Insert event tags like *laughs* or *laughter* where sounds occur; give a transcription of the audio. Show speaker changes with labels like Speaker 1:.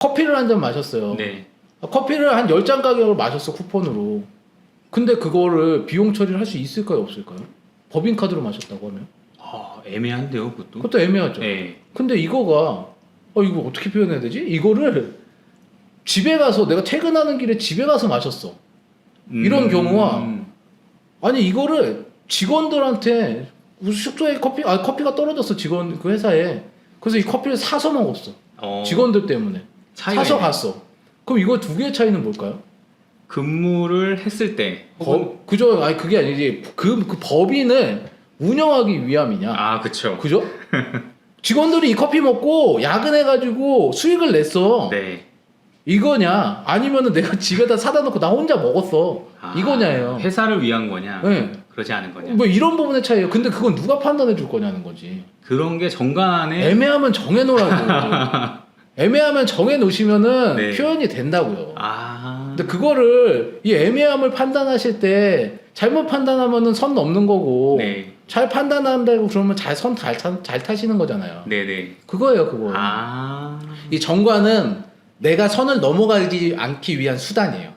Speaker 1: 커피를 한 잔 마셨어요.
Speaker 2: 네.
Speaker 1: 커피를 한 10잔 가격을 마셨어 쿠폰으로. 근데 그거를 비용 처리를 할 수 있을까요 없을까요? 법인카드로 마셨다고 하면
Speaker 2: 아, 애매한데요, 그것도.
Speaker 1: 그것도 애매하죠.
Speaker 2: 네.
Speaker 1: 근데 이거가 어 이거 어떻게 표현해야 되지? 이거를 집에 가서 내가 퇴근하는 길에 집에 가서 마셨어. 이런 경우와 아니 이거를 직원들한테 우리 숙소에 커피 아 커피가 떨어졌어 직원 그 회사에 그래서 이 커피를 사서 먹었어
Speaker 2: 어,
Speaker 1: 직원들 때문에
Speaker 2: 차이가
Speaker 1: 사서
Speaker 2: 있네.
Speaker 1: 갔어 그럼 이거 두 개의 차이는 뭘까요?
Speaker 2: 근무를 했을 때 혹은
Speaker 1: 법 그죠 아니 그게 아니지 그, 그 법인을 운영하기 위함이냐
Speaker 2: 아, 그쵸.
Speaker 1: 그죠? *laughs* 직원들이 이 커피 먹고 야근해가지고 수익을 냈어
Speaker 2: 네.
Speaker 1: 이거냐 아니면은 내가 집에다 *laughs* 사다 놓고 나 혼자 먹었어
Speaker 2: 아,
Speaker 1: 이거냐예요
Speaker 2: 회사를 위한 거냐?
Speaker 1: 네.
Speaker 2: 그러지 않은 거냐?
Speaker 1: 뭐 이런 부분의 차이예요 근데 그건 누가 판단해 줄 거냐는 거지
Speaker 2: 그런 게 정관에
Speaker 1: 애매하면 정해놓으라고 *laughs* 애매하면 정해 놓으시면은
Speaker 2: 네.
Speaker 1: 표현이 된다고요
Speaker 2: 아.
Speaker 1: 근데 그거를 이 애매함을 판단하실 때 잘못 판단하면은 선 넘는 거고
Speaker 2: 네.
Speaker 1: 잘 판단한다고 그러면 잘 선잘 타시는 거잖아요
Speaker 2: 네, 네.
Speaker 1: 그거예요 그거
Speaker 2: 아.
Speaker 1: 이 정관은 내가 선을 넘어가지 않기 위한 수단이에요